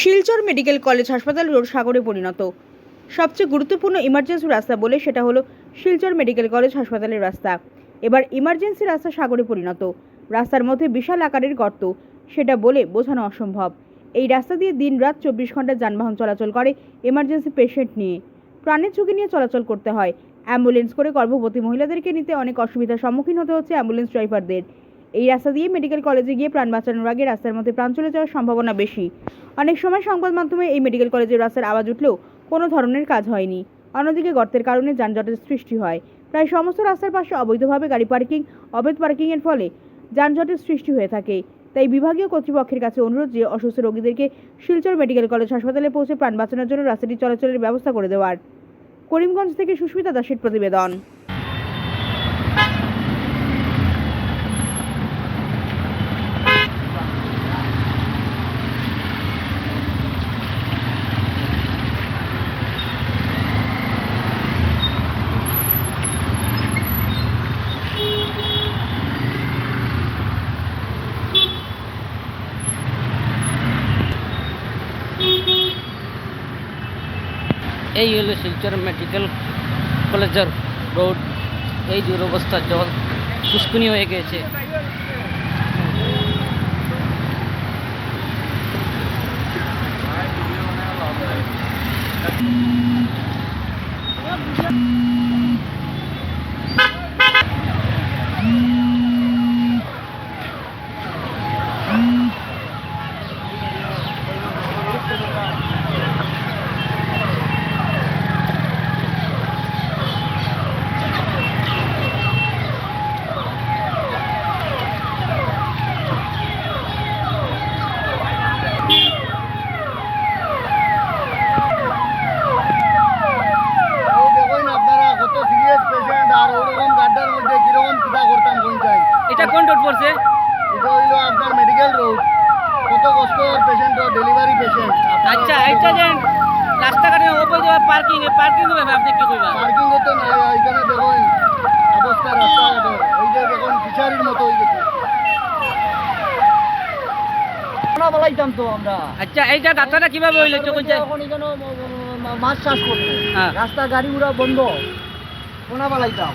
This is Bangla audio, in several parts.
শিলচর মেডিকেল কলেজ হাসপাতাল রোড সাগরে পরিণত। সবচেয়ে গুরুত্বপূর্ণ ইমার্জেন্সি রাস্তা বলে সেটা হলো শিলচর মেডিকেল কলেজ হাসপাতালের রাস্তা। এবার ইমার্জেন্সি রাস্তা সাগরে পরিণত। রাস্তার মধ্যে বিশাল আকারের গর্ত, সেটা বলে বোঝানো অসম্ভব। এই রাস্তা দিয়ে দিন রাত চব্বিশ ঘণ্টা যানবাহন চলাচল করে এমার্জেন্সি পেশেন্ট নিয়ে। প্রাণের ঝুঁকি নিয়ে চলাচল করতে হয়। অ্যাম্বুলেন্স করে গর্ভবতী মহিলাদেরকে নিতে অনেক অসুবিধার সম্মুখীন হতে হচ্ছে অ্যাম্বুলেন্স ড্রাইভারদের এই রাস্তা দিয়ে মেডিকেল কলেজে গিয়ে প্রাণ বাঁচানোর আগে রাস্তার মধ্যে প্রাণ চলে যাওয়ার সম্ভাবনা বেশি। অনেক সময় সংবাদ মাধ্যমে এই মেডিকেল কলেজের রাস্তার আওয়াজ উঠলেও কোনো ধরনের কাজ হয়নি। অন্যদিকে গর্তের কারণে যানজটের সৃষ্টি হয়। প্রায় সমস্ত রাস্তার পাশে অবৈধভাবে গাড়ি পার্কিং, অবৈধ পার্কিংয়ের ফলে যানজটের সৃষ্টি হয়ে থাকে। তাই বিভাগীয় কর্তৃপক্ষের কাছে অনুরোধ যে অসুস্থ রোগীদেরকে শিলচর মেডিকেল কলেজ হাসপাতালে পৌঁছে প্রাণ বাঁচানোর জন্য রাস্তাটি চলাচলের ব্যবস্থা করে দেওয়ার। করিমগঞ্জ থেকে সুস্মিতা দাসের প্রতিবেদন। এই হলো শিলচর মেডিকেল কলেজের রোড। এই দুরবস্থা জল পুষ্কুনি হয়ে গেছে এই দেখুন আপনারা কত সিরিয়াস পেশেন্ট আর ওরকম গাড্ডার মধ্যে কীরকম চিন্তা করতাম কোনটাই এটা কোন রোড পড়ছে এটা হইল আপনার মেডিকেল রোড কত কষ্ট পেশেন্ট ডেলিভারি পেশেন্ট আচ্ছা এইটা যে রাস্তাঘাটে অবৈধ পার্কিং পার্কিং হবে আপনি কি কইবা পার্কিং তো নাই এখানে দেখুন অবস্থা রাস্তাঘাটের এই যে দেখুন ফিচারির মতো হয়ে গেছে। বলাইতাম তো আমরা। আচ্ছা এইটা গাছটা কীভাবে হইল চোখ এখন এখানে মাছ চাষ করতে হ্যাঁ। রাস্তা গাড়ি ঘোড়া বন্ধ। কোনা বালাইতাম।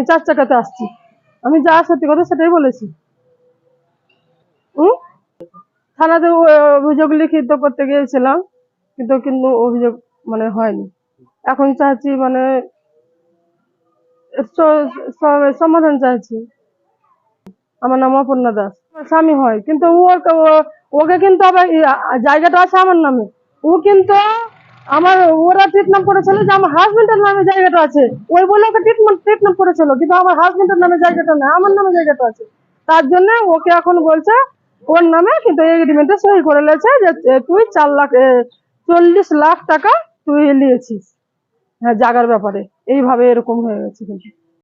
আমি চার চাকাতে আসছি। আমি যা সত্যি কথা সেটাই বলেছি। থানাতে অভিযোগ লিখিত করতে গিয়েছিলাম, কিন্তু কিন্তু অভিযোগ মানে হয়নি। এখন চাচ্ছি মানে সমাধান চাইছি। আমার নাম অপর্ণা দাস। স্বামী হয়, কিন্তু ওকে কিন্তু আবার জায়গাটা আছে আমার নামে। ও কিন্তু আমার ওরা ট্রিটমেন্ট করেছিল যে আমার হাজবেন্ডের নামে জায়গাটা আছে। ওই বলে ওকে ট্রিটমেন্ট ট্রিটমেন্ট করেছিল, কিন্তু আমার হাজবেন্ডের নামে জায়গাটা না, আমার নামে জায়গাটা আছে। তার জন্য ওকে এখন বলছে, ওর নামে কিন্তু এগ্রিমেন্টে সই করে লেছে যে তুই চার লাখ চল্লিশ লাখ টাকা তুই নিয়েছিস হ্যাঁ জাগার ব্যাপারে। এইভাবে এরকম হয়ে গেছে কিন্তু।